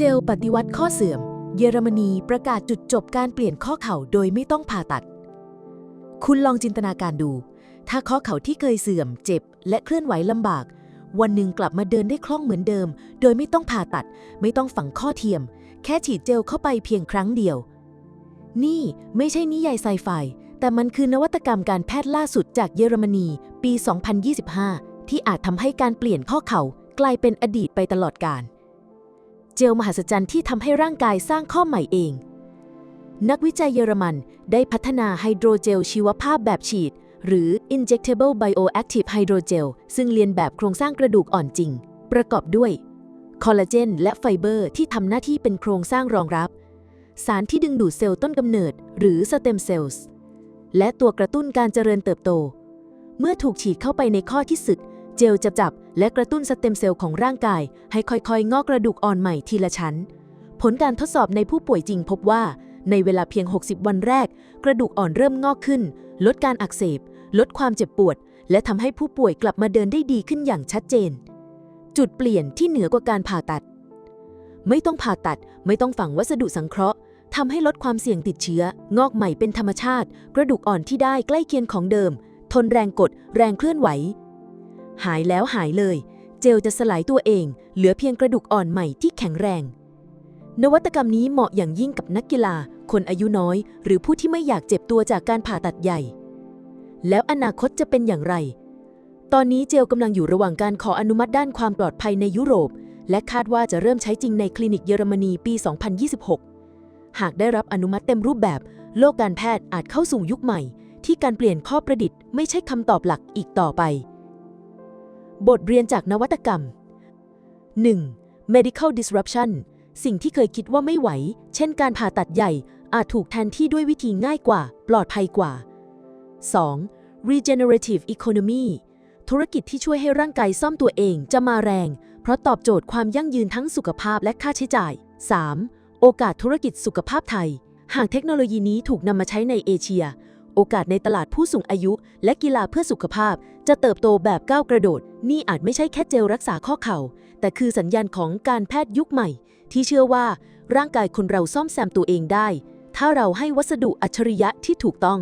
จลปฏิวัติข้อเสื่อม เยอรมนีประกาศจุดจบการเปลี่ยนข้อเข่าโดยไม่ต้องผ่าตัด คุณลองจินตนาการดู ถ้าข้อเข่าที่เคยเสื่อม เจ็บ และเคลื่อนไหวลำบาก วันหนึ่งกลับมาเดินได้คล่องเหมือนเดิม โดยไม่ต้องผ่าตัด ไม่ต้องฝังข้อเทียม แค่ฉีดเจลเข้าไปเพียงครั้งเดียว นี่ไม่ใช่นิยายไซไฟ แต่มันคือนวัตกรรมการแพทย์ล่าสุดจากเยอรมนีปี 2025 ที่อาจทำให้การเปลี่ยนข้อเข่ากลายเป็นอดีตไปตลอดกาล จลมหัศจรรย์ที่ทำให้ร่างกายสร้างข้อใหม่เอง นักวิจัยเยอรมันได้พัฒนาไฮโดรเจลชีวภาพแบบฉีด หรือ injectable bioactive hydrogel ซึ่งเรียนแบบโครงสร้างกระดูกอ่อนจริง ประกอบด้วยคอลลาเจนและไฟเบอร์ที่ทำหน้าที่เป็นโครงสร้างรองรับ สารที่ดึงดูดเซลล์ต้นกำเนิด หรือสเต็มเซลล์และตัวกระตุ้นการเจริญเติบโต เมื่อถูกฉีดเข้าไปในข้อที่สึก เจลจะจับและกระตุ้นสเต็มเซลล์ของร่างกาย ให้ค่อยๆ งอกกระดูกอ่อนใหม่ทีละชั้น ผลการทดสอบในผู้ป่วยจริงพบว่า ในเวลาเพียง 60 วันแรก กระดูกอ่อนเริ่มงอกขึ้น ลดการอักเสบ ลดความเจ็บปวด และทำให้ผู้ป่วยกลับมาเดินได้ดีขึ้นอย่างชัดเจน จุดเปลี่ยนที่เหนือกว่าการผ่าตัด ไม่ต้องผ่าตัด ไม่ต้องฝังวัสดุสังเคราะห์ทำให้ลดความเสี่ยงติดเชื้อ งอกใหม่เป็นธรรมชาติ กระดูกอ่อนที่ได้ใกล้เคียงของเดิม ทนแรงกด แรงเคลื่อนไหว หายแล้วหายเลย เจลจะสลายตัวเอง เหลือเพียงกระดูกอ่อนใหม่ที่แข็งแรง นวัตกรรมนี้เหมาะอย่างยิ่งกับนักกีฬา คนอายุน้อย หรือผู้ที่ไม่อยากเจ็บตัวจากการผ่าตัดใหญ่ แล้วอนาคตจะเป็นอย่างไร ตอนนี้เจลกำลังอยู่ระหว่างการขออนุมัติด้านความปลอดภัยในยุโรป และคาดว่าจะเริ่มใช้จริงในคลินิกเยอรมนีปี 2026 หากได้รับอนุมัติเต็มรูปแบบ โลกการแพทย์อาจเข้าสู่ยุคใหม่ ที่การเปลี่ยนข้อประดิษฐ์ไม่ใช่คำตอบหลักอีกต่อไป บทเรียนจากนวัตกรรม 1. medical disruption สิ่งที่เคยคิดว่าไม่ไหว เช่นการผ่าตัดใหญ่ อาจถูกแทนที่ด้วยวิธีง่ายกว่า ปลอดภัยกว่า 2. regenerative economy ธุรกิจที่ช่วยให้ร่างกายซ่อมตัวเองจะมาแรง เพราะตอบโจทย์ความยั่งยืนทั้งสุขภาพและค่าใช้จ่าย 3. โอกาสธุรกิจสุขภาพไทย หากเทคโนโลยีนี้ถูกนำมาใช้ในเอเชีย โอกาสในตลาดผู้สูงอายุ และกีฬาเพื่อสุขภาพ จะเติบโตแบบก้าวกระโดด นี่อาจไม่ใช่แค่เจลรักษาข้อเข่า แต่คือสัญญาณของการแพทย์ยุคใหม่ ที่เชื่อว่าร่างกายคนเราซ่อมแซมตัวเองได้ ถ้าเราให้วัสดุอัจฉริยะที่ถูกต้อง